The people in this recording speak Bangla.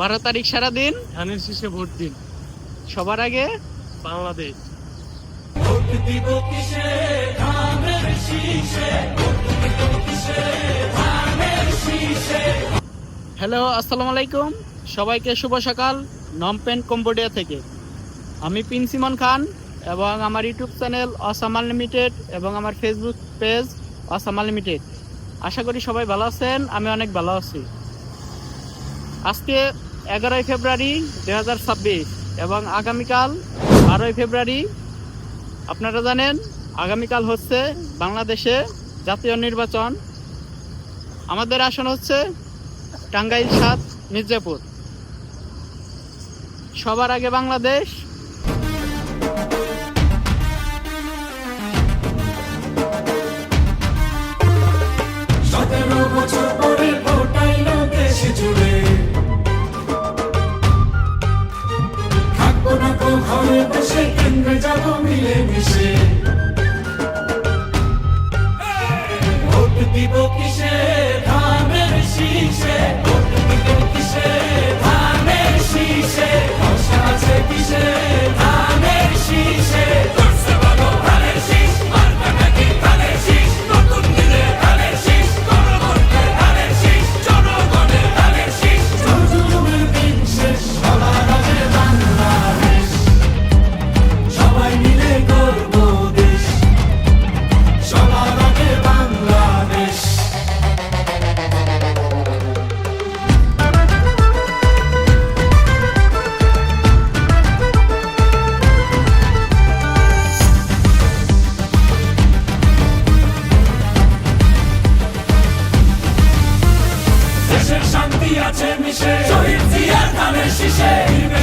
বারো তারিখ সারাদিন ধানের শীষে ভোট দিন। সবার আগে বাংলাদেশ। হ্যালো আসসালামু আলাইকুম। সবাইকে শুভ সকাল নমপেন কম্বোডিয়া থেকে। আমি পিনসিমন খান এবং আমার ইউটিউব চ্যানেল অসামাল লিমিটেড এবং আমার ফেসবুক পেজ অসামাল লিমিটেড আশা করি সবাই ভালো আছেন আমি অনেক ভালো আছি। আজকে এগারোই ফেব্রুয়ারি দু হাজার ছাব্বিশ এবং আগামীকাল বারোই ফেব্রুয়ারি, আপনারা জানেন, আগামীকাল হচ্ছে বাংলাদেশে জাতীয় নির্বাচন। আমাদের আসন হচ্ছে টাঙ্গাইল সাত, মির্জাপুর। সবার আগে বাংলাদেশ দিব কিসে? ধানের শীষে আছে মিশে। শহীদ জিয়ার ধানের শীষে। দিবে